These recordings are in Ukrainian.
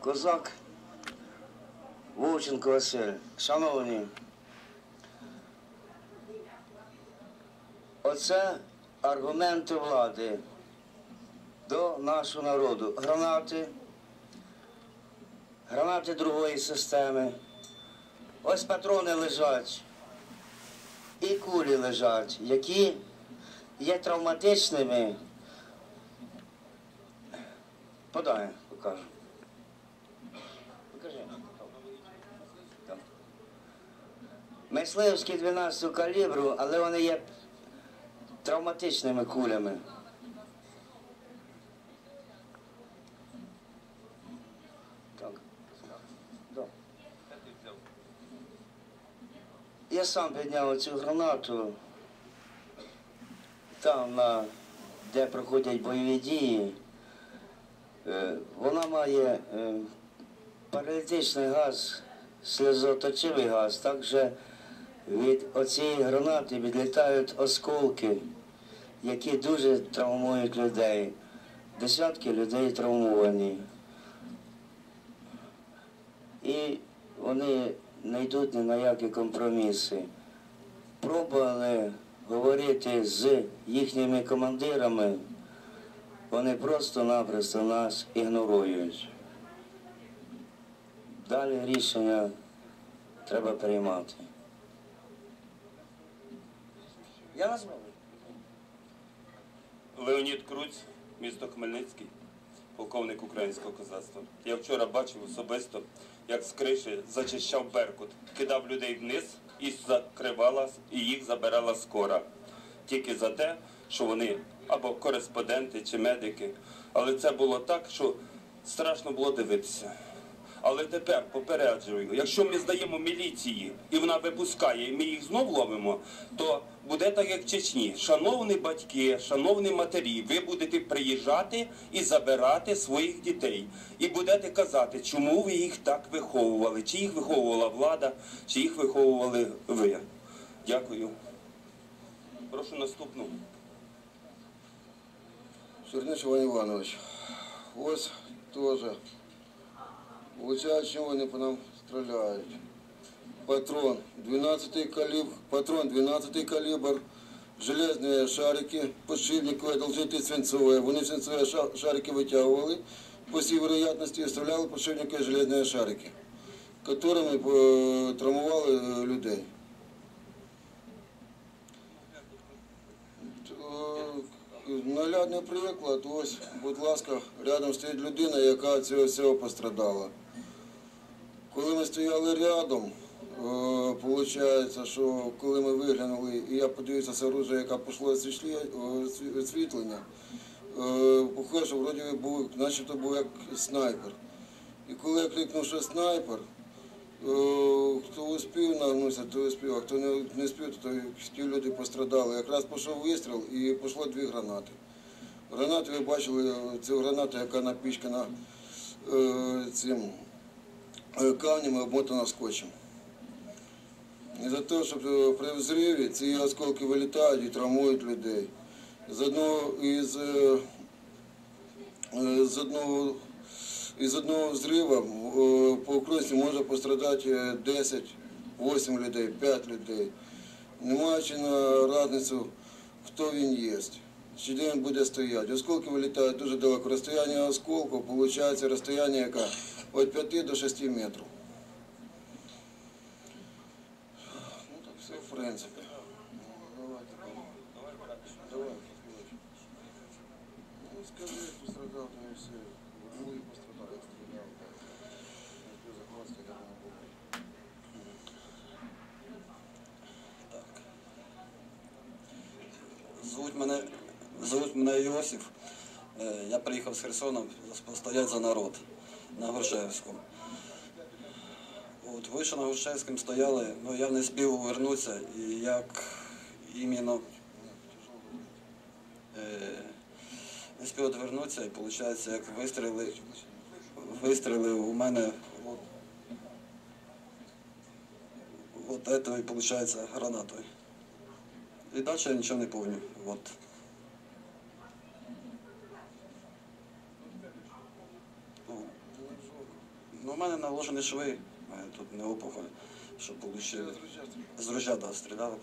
Козак Вовченко Василь. Шановні, оце аргументи влади до нашого народу. Гранати, гранати другої системи. Ось патрони лежать і кулі лежать, які є травматичними. Подай, покажу. Покажи. Там. Мисливські 12 калібру, але вони є травматичними кулями. Я сам підняв цю гранату там, на, де проходять бойові дії. Е, Вона має е, паралітичний газ, сльозоточивий газ. Також від оцієї гранати відлітають осколки, які дуже травмують людей. Десятки людей травмовані. І вони не йдуть ні на які компроміси. Пробували говорити з їхніми командирами, вони просто-напросто нас ігнорують. Далі рішення треба приймати. Я назвав. Леонід Круць, місто Хмельницький, полковник українського козацтва. Я вчора бачив особисто, як з криші зачищав Беркут, кидав людей вниз і закривала, і їх забирала скора. Тільки за те, що вони або кореспонденти чи медики. Але це було так, що страшно було дивитися. Але тепер попереджую, якщо ми здаємо міліції і вона випускає, і ми їх знов ловимо, то буде так, як в Чечні. Шановні батьки, шановні матері, ви будете приїжджати і забирати своїх дітей. І будете казати, чому ви їх так виховували, чи їх виховувала влада, чи їх виховували ви. Дякую. Прошу наступну. Черниш Іван Іванович, ось теж. Получають, чим вони по нам стріляють. Патрон 12 калібр, патрон 12 калібр, железні шарики, подшипникові, должити свинцові. Вони свинцові шарики витягували, по всій вероятності вставляли подшипникові железні шарики, которыми е, травмували е, людей. Е, Наглядний приклад, ось, будь ласка, рядом стоїть людина, яка від цього всього пострадала. Ми стояли рядом, виходить, що коли ми виглянули, і я подивився це оружие, яке пішло освітлення, е, похоже, що вроді був, начебто був як снайпер. І коли я крикнув, що снайпер, е, хто успів нагнувся, той успів, а хто не, не спів, то ті люди пострадали. Якраз пішов вистріл і пішло дві гранати. Гранати, ви бачили, це граната, яка напічкана е, цим е, камнями, обмотана скотчем. І за те, що е, при взриві ці осколки вилітають і травмують людей. З одного із, е, е, з одного із одного взриву е, по окружності може пострадати е, 10, 8 людей, 5 людей. Не маючи на різницю, хто він є, чи де він буде стояти. Осколки вилітають дуже далеко. Розстояння осколку виходить розстояння яке від 5 до 6 метрів. Ну так все в принципі. Давайте. Давай. Ну скажи, пострадав, то і все. Ну і пострадав, як стріляв. Ти захватки, я не був. Звуть мене, звуть мене Йосиф. Е, Я приїхав з Херсона стоять за народ На Грушевську. От вийшов на Грушевському, стояли, ну я не спів повернутися, і як іменно е, не спів відвернутися, і виходить, як вистріли, вистріли у мене от, от і виходить гранатою. І далі я нічого не пам'ятаю. Ну, у мене наложені шви, тут не опухоль, що отримали. З ружя, да, стріляли.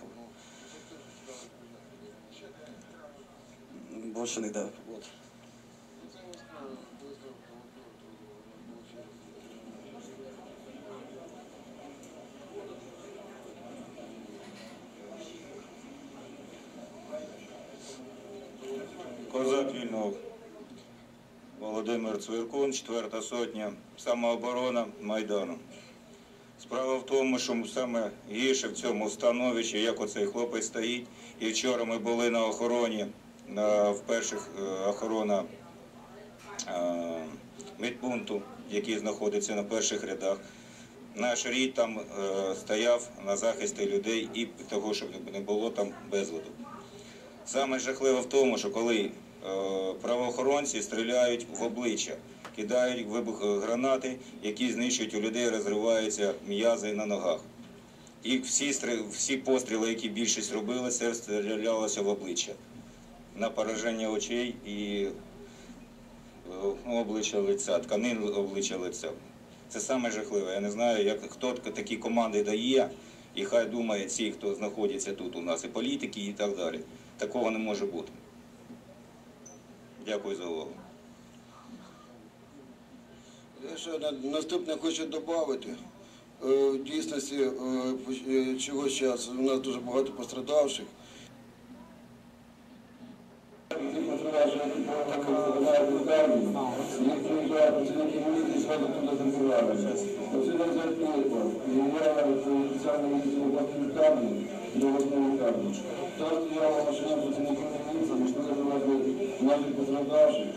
Більше не йде. От. Козак вільного Володимир Цвіркун, четверта сотня, самооборона Майдану. Справа в тому, що саме гірше в цьому становищі, як оцей хлопець стоїть. І вчора ми були на охороні, на, в перших е, охорона е, медпункту, який знаходиться на перших рядах. Наш рід там е, стояв на захисті людей і того, щоб не було там безладу. Саме жахливе в тому, що коли правоохоронці стріляють в обличчя, кидають вибух е, гранати, які знищують у людей, розриваються м'язи на ногах. І всі, всі постріли, які більшість робили, це стрілялося в обличчя. На пораження очей і е, обличчя лиця, тканин обличчя лиця. Це саме жахливе. Я не знаю, як хто такі команди дає, і хай думає ці, хто знаходиться тут у нас, і політики, і так далі. Такого не може бути. Дякую за увагу. Я ще наступне хочу додати. В дійсності е, е, чого зараз у нас дуже багато пострадавших. Там стояла машина працівників що что можемо навіть постраждавши.